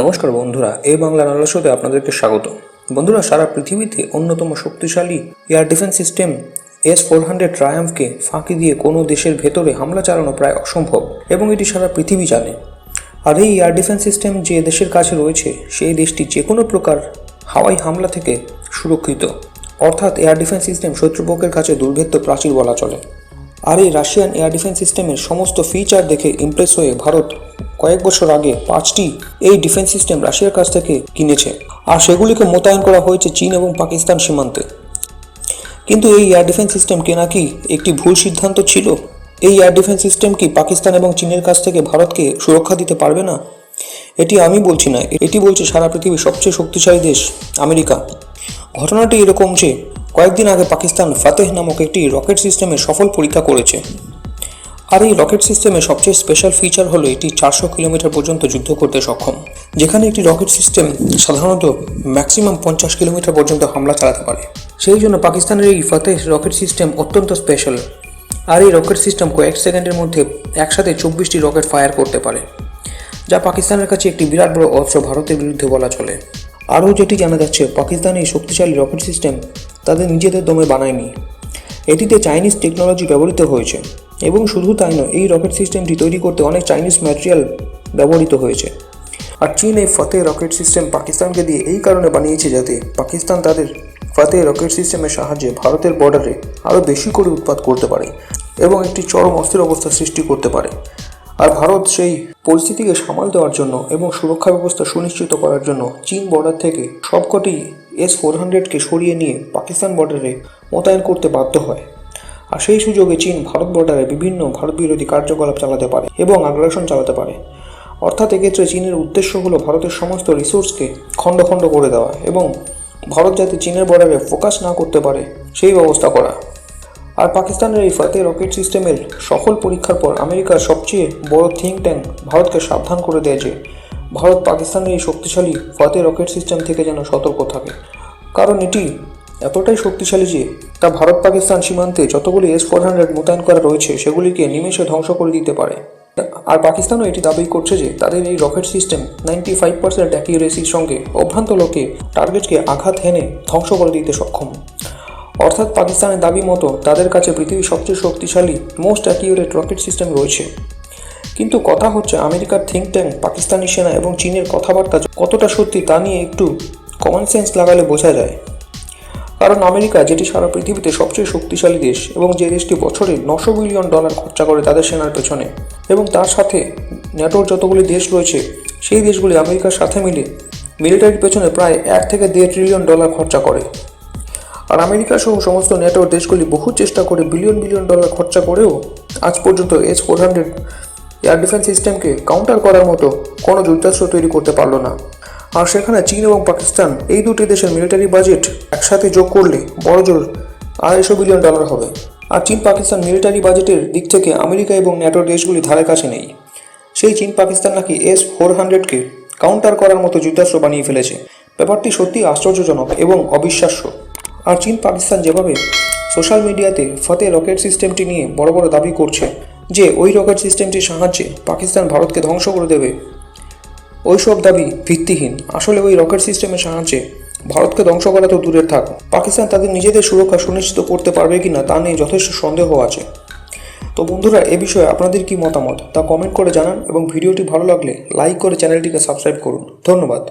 নমস্কার বন্ধুরা, এই বাংলা নালসতে আপনাদেরকে স্বাগত। বন্ধুরা, সারা পৃথিবীতে অন্যতম শক্তিশালী air defence system S four hundred ট্রায়াম্ফকে ফাঁকি দিয়ে কোনো দেশের ভেতরে হামলা চালানো প্রায় অসম্ভব, এবং এটি সারা পৃথিবী জানে। আর এই এয়ার ডিফেন্স সিস্টেম যে দেশের কাছে রয়েছে, সেই দেশটি যে কোনো প্রকার হাওয়াই হামলা থেকে সুরক্ষিত। অর্থাৎ এয়ার ডিফেন্স সিস্টেম শত্রুপক্ষের কাছে দুর্ভেদ্য প্রাচীর বলা চলে। আর এই রাশিয়ান এয়ার ডিফেন্স সিস্টেমের সমস্ত ফিচার দেখে ইমপ্রেস হয়ে ভারত কয়েক বছর আগে পাঁচটি এই ডিফেন্স সিস্টেম রাশিয়ার কাছ থেকে কিনেছে। আর সেগুলিকে মোতায়েন করা হয়েছে চীন এবং পাকিস্তান সীমান্তে। কিন্তু এই এয়ার ডিফেন্স সিস্টেম কেনা কি একটি ভুল সিদ্ধান্ত ছিল? এই এয়ার ডিফেন্স সিস্টেম কি পাকিস্তান এবং চীনের কাছ থেকে ভারতকে সুরক্ষা দিতে পারবে না? এটি আমি বলছি না, এটি বলছে সারা পৃথিবীর সবচেয়ে শক্তিশালী দেশ, আমেরিকা। ঘটনাটি এরকম যে কয়েকদিন আগে পাকিস্তান ফাতেহ নামক একটি রকেট সিস্টেমের সফল পরীক্ষা করেছে। আর এই রকেট সিস্টেমের সবচেয়ে স্পেশাল ফিচার হলো এটি চারশো কিলোমিটার পর্যন্ত যুদ্ধ করতে সক্ষম। যেখানে একটি রকেট সিস্টেম সাধারণত ম্যাক্সিমাম পঞ্চাশ কিলোমিটার পর্যন্ত হামলা চালাতে পারে। সেই জন্য পাকিস্তানের এই ফাতেহ রকেট সিস্টেম অত্যন্ত স্পেশাল। আর এই রকেট সিস্টেম কয়েক সেকেন্ডের মধ্যে একসাথে চব্বিশটি রকেট ফায়ার করতে পারে, যা পাকিস্তানের কাছে একটি বিরাট বড় অস্ত্র ভারতের বিরুদ্ধে বলা চলে। আরও যেটি জানা যাচ্ছে পাকিস্তান এই শক্তিশালী রকেট সিস্টেম তাদের নিজেদের দমে বানায়নি। এটিতে চাইনিজ টেকনোলজি ব্যবহৃত হয়েছে এবং শুধু তাই নয়, এই রকেট সিস্টেমটি তৈরি করতে অনেক চাইনিজ ম্যাটেরিয়াল ব্যবহৃত হয়েছে। আর চীন এই ফতেহ রকেট সিস্টেম পাকিস্তানকে দিয়ে এই কারণে বানিয়েছে যাতে পাকিস্তান তাদের ফতেহ রকেট সিস্টেমের সাহায্যে ভারতের বর্ডারে আরও বেশি করে উৎপাদ করতে পারে এবং একটি চরম অস্থির অবস্থা সৃষ্টি করতে পারে। আর ভারত সেই পরিস্থিতিকে সামাল দেওয়ার জন্য এবং সুরক্ষা ব্যবস্থা সুনিশ্চিত করার জন্য চীন বর্ডার থেকে সবকটি এস ফোর হান্ড্রেডকে সরিয়ে নিয়ে পাকিস্তান বর্ডারে মোতায়েন করতে বাধ্য হয়। আর সেই সুযোগে চীন ভারত বর্ডারে বিভিন্ন ভারত বিরোধী কার্যকলাপ চালাতে পারে এবং আগ্রাসন চালাতে পারে। অর্থাৎ এক্ষেত্রে চীনের উদ্দেশ্য হলো ভারতের সমস্ত রিসোর্সকে খণ্ড খণ্ড করে দেওয়া এবং ভারত যাতে চীনের বর্ডারে ফোকাস না করতে পারে সেই ব্যবস্থা করা। আর পাকিস্তানের এই ফাতে রকেট সিস্টেমের সফল পরীক্ষার পর আমেরিকার সবচেয়ে বড় থিঙ্ক ট্যাঙ্ক ভারতকে সাবধান করে দেয় যে, ভারত পাকিস্তানের এই শক্তিশালী ফাতে রকেট সিস্টেম থেকে যেন সতর্ক থাকে। কারণ এটি এতটাই শক্তিশালী যে, তা ভারত পাকিস্তান সীমান্তে যতগুলি এস ফোর হান্ড্রেড মোতায়েন করা রয়েছে, সেগুলিকে নিমেষে ধ্বংস করে দিতে পারে। আর পাকিস্তানও এটি দাবি করছে যে, তাদের এই rocket system ninety five percent অ্যাকিউরেসির সঙ্গে অভ্রান্ত লোকে টার্গেটকে আঘাত হেনে ধ্বংস করে দিতে সক্ষম। অর্থাৎ পাকিস্তানের দাবি মতো তাদের কাছে পৃথিবীর সবচেয়ে শক্তিশালী মোস্ট অ্যাকিউরেট রকেট সিস্টেম রয়েছে। কিন্তু কথা হচ্ছে আমেরিকার থিঙ্ক ট্যাঙ্ক পাকিস্তানি সেনা এবং চীনের কথাবার্তা কতটা সত্যি তা নিয়ে একটু কমন সেন্স লাগালে বোঝা যায়। কারণ আমেরিকা, যেটি সারা পৃথিবীতে সবচেয়ে শক্তিশালী দেশ এবং যে দেশটি বছরে নশো বিলিয়ন ডলার খরচা করে তাদের সেনার পেছনে এবং তার সাথে ন্যাটোর যতগুলি দেশ রয়েছে, সেই দেশগুলি আমেরিকার সাথে মিলে মিলিটারির পেছনে প্রায় এক থেকে দেড় ট্রিলিয়ন ডলার খরচা করে। আর আমেরিকা সহ সমস্ত নেটোর দেশগুলি বহু চেষ্টা করে বিলিয়ন বিলিয়ন ডলার খরচা করেও আজ পর্যন্ত S four hundred air defence সিস্টেমকে কাউন্টার করার মতো কোনো যুদ্ধাস্ত্র তৈরি করতে পারল না। আর সেখানে চীন এবং পাকিস্তান এই দুটি দেশের মিলিটারি বাজেট একসাথে যোগ করলে বড় জোর আড়াইশো বিলিয়ন ডলার হবে। আর চীন পাকিস্তান মিলিটারি বাজেটের দিক থেকে আমেরিকা এবং ন্যাটোর দেশগুলি ধারে কাছে নেই। সেই চীন পাকিস্তান নাকি এস ফোর হান্ড্রেডকে কাউন্টার করার মতো যুদ্ধাস্ত্র বানিয়ে ফেলেছে। ব্যাপারটি সত্যি আশ্চর্যজনক এবং অবিশ্বাস্য। আর চীন পাকিস্তান যেভাবে সোশ্যাল মিডিয়াতে ফতে রকেট সিস্টেমটি নিয়ে বড় বড় দাবি করছে যে ওই রকেট সিস্টেমটির সাহায্যে পাকিস্তান ভারতকে ধ্বংস করে দেবে, ওইসব দাবি ভিত্তিহীন। আসলে ওই রকেট সিস্টেমের সাহায্যে ভারতকে ধ্বংস করা তো দূরের থাক। পাকিস্তান তাদের নিজেদের সুরক্ষা সুনিশ্চিত করতে পারবে কি না তা নিয়ে যথেষ্ট সন্দেহ আছে। তো বন্ধুরা, এ বিষয়ে আপনাদের কি মতামত তা কমেন্ট করে জানান এবং ভিডিওটি ভালো লাগলে লাইক করে চ্যানেলটিকে সাবস্ক্রাইব করুন। ধন্যবাদ।